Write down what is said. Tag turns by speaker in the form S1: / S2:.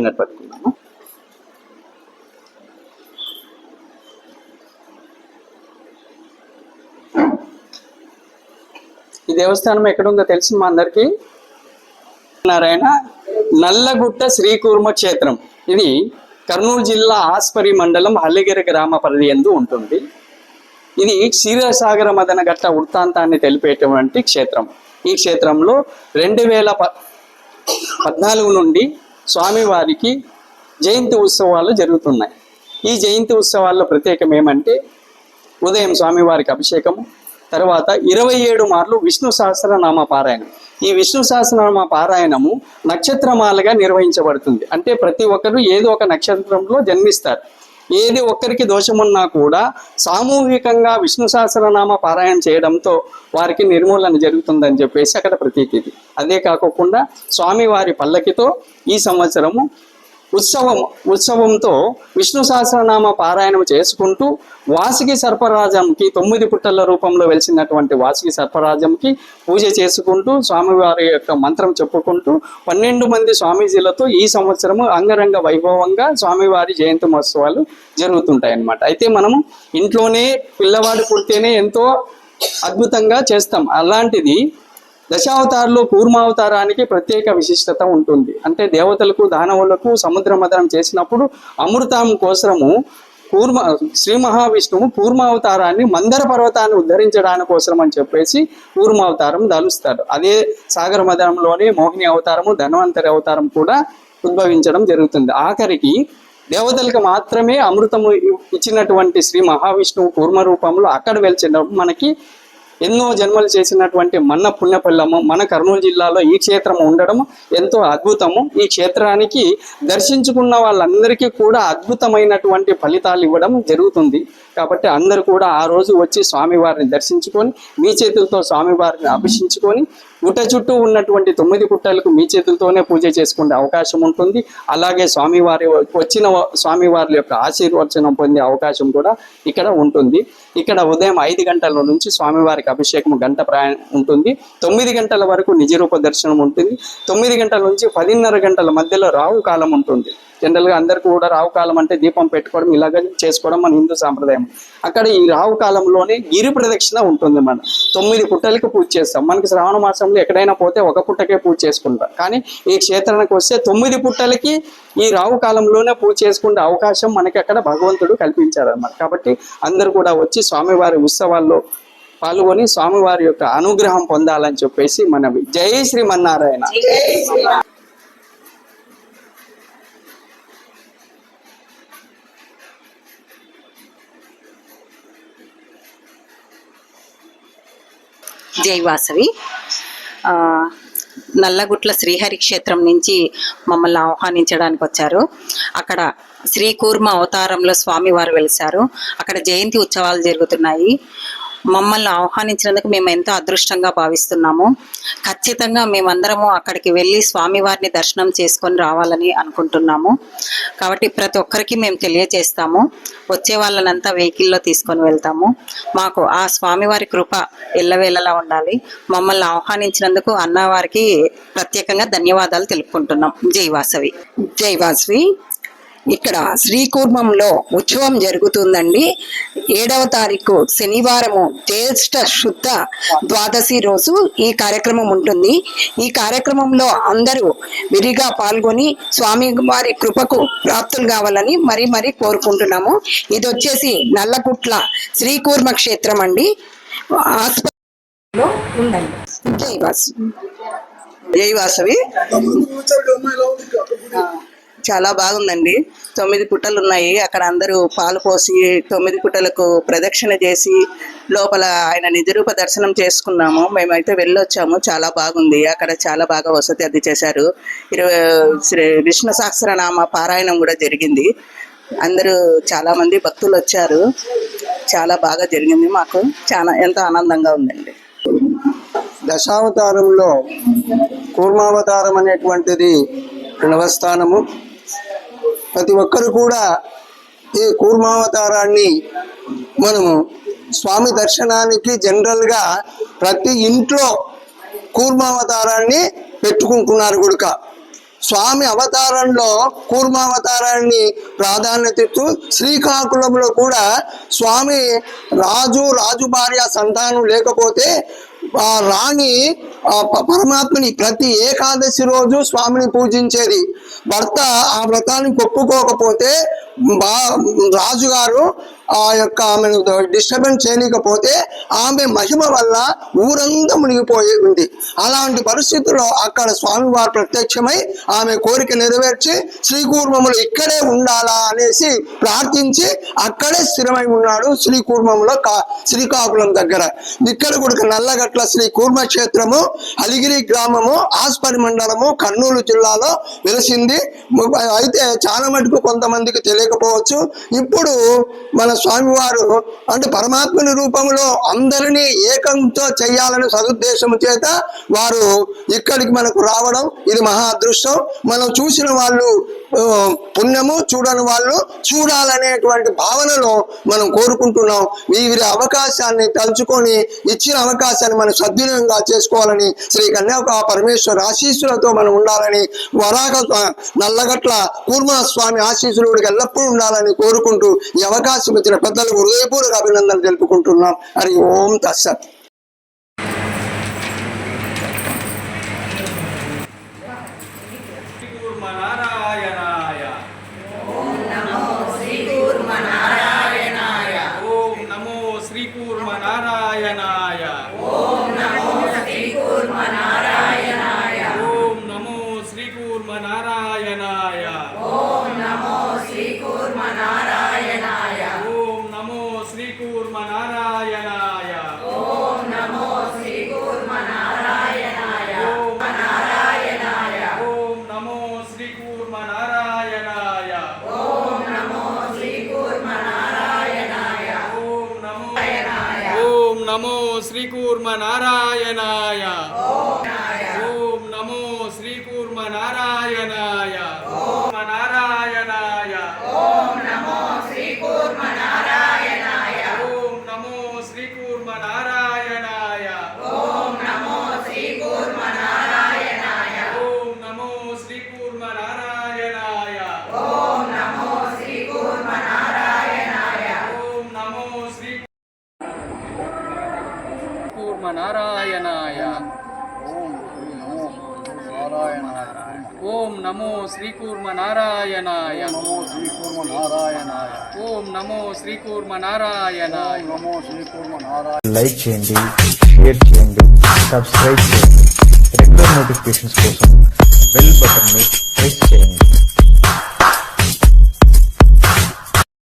S1: పైన పట్టుకున్నాము ఈ దేవస్థానం ఎక్కడుందో తెలిసి మా అందరికీ? నారాయణ నల్లగుట్ట శ్రీకూర్మ క్షేత్రం. ఇది కర్నూలు జిల్లా ఆస్పరి మండలం హల్లిగిరి గ్రామ పరిధి ఎందు ఉంటుంది. ఇది క్షీరసాగర మదన ఘట్ట వృత్తాంతాన్ని తెలిపేటువంటి క్షేత్రం. ఈ క్షేత్రంలో రెండు వేల ప పద్నాలుగు నుండి స్వామివారికి జయంతి ఉత్సవాలు జరుగుతున్నాయి. ఈ జయంతి ఉత్సవాల్లో ప్రత్యేకం ఏమంటే ఉదయం స్వామివారికి అభిషేకము తర్వాత ఇరవై ఏడు మార్లు విష్ణు సహస్రనామ పారాయణం. ఈ విష్ణు సహస్రనామ పారాయణము నక్షత్రమాలుగా నిర్వహించబడుతుంది. అంటే ప్రతి ఒక్కరు ఏదో ఒక నక్షత్రంలో జన్మిస్తారు. ఏది ఒక్కరికి దోషమున్నా కూడా సామూహికంగా విష్ణు సహస్రనామ పారాయణ చేయడంతో వారికి నిర్మూలన జరుగుతుందని చెప్పేసి అక్కడ ప్రతీతి అదే కాకుండా స్వామివారి పల్లకితో ఈ సంవత్సరము ఉత్సవం ఉత్సవంతో విష్ణు సహస్రనామ పారాయణం చేసుకుంటూ వాసుకి సర్పరాజంకి తొమ్మిది పుట్టల రూపంలో వెలిసినటువంటి వాసుకి సర్పరాజంకి పూజ చేసుకుంటూ స్వామివారి యొక్క మంత్రం చెప్పుకుంటూ పన్నెండు మంది స్వామీజీలతో ఈ సంవత్సరము అంగరంగ వైభవంగా స్వామివారి జయంతి మహోత్సవాలు జరుగుతుంటాయి అన్నమాట అయితే మనము ఇంట్లోనే పిల్లవాడు పుడితేనే ఎంతో అద్భుతంగా చేస్తాం. అలాంటిది దశావతారంలో కూర్మావతారానికి ప్రత్యేక విశిష్టత ఉంటుంది. అంటే దేవతలకు దానవులకు సముద్ర మదనం చేసినప్పుడు అమృతం కోసము కూర్మ శ్రీ మహావిష్ణువు కూర్మావతారాన్ని మందర పర్వతాన్ని ఉద్ధరించడాని కోసం అని చెప్పేసి కూర్మావతారం దాలుస్తారు. అదే సాగర మదనంలోనే మోహిని అవతారము ధన్వంతరి అవతారం కూడా ఉద్భవించడం జరుగుతుంది. ఆఖరికి దేవతలకు మాత్రమే అమృతము ఇచ్చినటువంటి శ్రీ మహావిష్ణువు కూర్మ రూపంలో అక్కడ వెలిచినప్పుడు మనకి ఎన్నో జన్మలు చేసినటువంటి మన పుణ్యపల్లము మన కర్నూలు జిల్లాలో ఈ క్షేత్రం ఉండడం ఎంతో అద్భుతము. ఈ క్షేత్రానికి దర్శించుకున్న వాళ్ళందరికీ కూడా అద్భుతమైనటువంటి ఫలితాలు ఇవ్వడం జరుగుతుంది. కాబట్టి అందరూ కూడా ఆ రోజు వచ్చి స్వామివారిని దర్శించుకొని మీ చేతులతో స్వామివారిని అభిషించుకొని గుట్ట చుట్టూ ఉన్నటువంటి తొమ్మిది పుట్టలకు మీ చేతులతోనే పూజ చేసుకునే అవకాశం ఉంటుంది. అలాగే స్వామివారి వచ్చిన స్వామివారి యొక్క ఆశీర్వచనం పొందే అవకాశం కూడా ఇక్కడ ఉంటుంది. ఇక్కడ ఉదయం ఐదు గంటల నుంచి స్వామివారికి అభిషేకం గంట ప్రయాణం ఉంటుంది. తొమ్మిది గంటల వరకు నిజరూప దర్శనం ఉంటుంది. తొమ్మిది గంటల నుంచి పదిన్నర గంటల మధ్యలో రావు కాలం ఉంటుంది. జనరల్గా అందరికీ కూడా రావు కాలం అంటే దీపం పెట్టుకోవడం ఇలాగ చేసుకోవడం మన హిందూ సాంప్రదాయం. అక్కడ ఈ రావు కాలంలోనే గిరి ప్రదక్షిణ ఉంటుంది మన తొమ్మిది పుట్టలకి పూజ చేస్తాం. మనకి శ్రావణ మాసంలో ఎక్కడైనా పోతే ఒక పుట్టకే పూజ చేసుకుంటారు కానీ ఈ క్షేత్రానికి వస్తే తొమ్మిది పుట్టలకి ఈ రావు కాలంలోనే పూజ చేసుకునే అవకాశం మనకి అక్కడ భగవంతుడు కల్పించారన్నమాట కాబట్టి అందరూ కూడా వచ్చి స్వామివారి ఉత్సవాల్లో పాల్గొని స్వామివారి యొక్క అనుగ్రహం పొందాలని చెప్పేసి మనవి జై శ్రీమన్నారాయణ.
S2: జై వాసవి. నల్లగుట్ల శ్రీహరి క్షేత్రం నుంచి మమ్మల్ని ఆహ్వానించడానికి వచ్చారు. అక్కడ శ్రీ కూర్మ అవతారంలో స్వామివారు వెలిశారు. అక్కడ జయంతి ఉత్సవాలు జరుగుతున్నాయి. మమ్మల్ని ఆహ్వానించినందుకు మేము ఎంతో అదృష్టంగా భావిస్తున్నాము. ఖచ్చితంగా మేమందరము అక్కడికి వెళ్ళి స్వామివారిని దర్శనం చేసుకొని రావాలని అనుకుంటున్నాము. కాబట్టి ప్రతి ఒక్కరికి మేము తెలియజేస్తాము. వచ్చే వాళ్ళనంతా వెహికల్లో తీసుకొని వెళ్తాము. మాకు ఆ స్వామివారి కృప ఎల్లవేళలా ఉండాలి. మమ్మల్ని ఆహ్వానించినందుకు అన్నవారికి ప్రత్యేకంగా ధన్యవాదాలు తెలుపుకుంటున్నాం. జై వాసవి.
S3: జై వాసవి. ఇక్కడ శ్రీకూర్మంలో ఉత్సవం జరుగుతుందండి. ఏడవ తారీఖు శనివారము జ్యేష్ఠ శుద్ధ ద్వాదశి రోజు ఈ కార్యక్రమం ఉంటుంది. ఈ కార్యక్రమంలో అందరూ విరిగా పాల్గొని స్వామి వారి కృపకు ప్రాప్తులు కావాలని మరీ మరీ కోరుకుంటున్నాము. ఇది వచ్చేసి నల్లకుట్ల శ్రీకూర్మ క్షేత్రం అండి. ఆస్పత్రిలో ఉందండి. జై వాసు.
S4: జై వాసవి. చాలా బాగుందండి. తొమ్మిది పుట్టలు ఉన్నాయి అక్కడ అందరూ పాలు పోసి తొమ్మిది పుట్టలకు ప్రదక్షిణ చేసి లోపల ఆయన నిజరూప దర్శనం చేసుకున్నాము. మేమైతే వెళ్ళొచ్చాము. చాలా బాగుంది. అక్కడ చాలా బాగా వసతి అద్దె చేశారు. ఇరవై శ్రీ విష్ణు సహస్రనామ పారాయణం కూడా జరిగింది. అందరూ చాలామంది భక్తులు వచ్చారు. చాలా బాగా జరిగింది మాకు. చాలా ఎంతో ఆనందంగా ఉందండి.
S5: దశావతారంలో కూర్మావతారం అనేటువంటిది రెండవ స్థానము ప్రతి ఒక్కరు కూడా ఈ కూర్మావతారాన్ని మనము స్వామి దర్శనానికి జనరల్గా ప్రతి ఇంట్లో కూర్మావతారాన్ని పెట్టుకుంటున్నారు గుడుక స్వామి అవతారంలో కూర్మావతారాన్ని ప్రాధాన్యత ఇస్తూ శ్రీకాకుళంలో కూడా స్వామి రాజు రాజు భార్య సంతానం లేకపోతే ఆ రాణి పరమాత్మని ప్రతి ఏకాదశి రోజు స్వామిని పూజించేది. భర్త ఆ వ్రతాన్ని ఒప్పుకోకపోతే బా రాజుగారు ఆ యొక్క ఆమెను డిస్టర్బెన్స్ చేయలేకపోతే ఆమె మహిమ వల్ల ఊరంతా మునిగిపోయి ఉంది. అలాంటి పరిస్థితుల్లో అక్కడ స్వామివారు ప్రత్యక్షమై ఆమె కోరిక నెరవేర్చి శ్రీకూర్మములు ఇక్కడే ఉండాలా అనేసి ప్రార్థించి అక్కడే స్థిరమై ఉన్నాడు శ్రీకూర్మంలో కా శ్రీకాకుళం దగ్గర. ఇక్కడ కూడా నల్లగట్ల శ్రీ కూర్మ క్షేత్రము అలిగిరి గ్రామము ఆస్పరి మండలము కర్నూలు జిల్లాలో వెలిసింది. అయితే చాలా మటుకు కొంతమందికి తెలియకపోవచ్చు. ఇప్పుడు మన స్వామివారు అంటే పరమాత్మని రూపంలో అందరినీ ఏకంతో చేయాలని సదుద్దేశం చేత వారు ఇక్కడికి మనకు రావడం ఇది మహా అదృష్టం. మనం చూసిన వాళ్ళు పుణ్యము చూడని వాళ్ళు చూడాలనేటువంటి భావనలో మనం కోరుకుంటున్నాం. వీరి అవకాశాన్ని తలుచుకొని ఇచ్చిన అవకాశాన్ని మనం సద్వినియోగంగా చేసుకోవాలని శ్రీ కన్యాక పరమేశ్వర ఆశీస్సులతో మనం ఉండాలని వరాక నల్లగట్ల కూర్మా స్వామి ఆశీస్సులు ఎల్లప్పుడూ ఉండాలని కోరుకుంటూ ఈ అవకాశం ఇచ్చిన పెద్దలకు హృదయపూర్వక అభినందనలు తెలుపుకుంటున్నాం. హరి ఓం తస్సత్
S1: నమో శ్రీకూర్మ నారాయణాయ. నారాయణాయ. ఓం నమో శ్రీకూర్మ నారాయణాయ నమో శ్రీకూర్మ నారాయణాయ ఓం నమో శ్రీకూర్మ నారాయణాయ నమో శ్రీకూర్మ నారాయణ
S6: లైక్ చేయండి షేర్ చేయండి సబ్స్క్రైబ్ చేయండి. రెగ్యులర్ నోటిఫికేషన్స్ కోసం బెల్ బటన్ని ప్రెస్ చేయండి.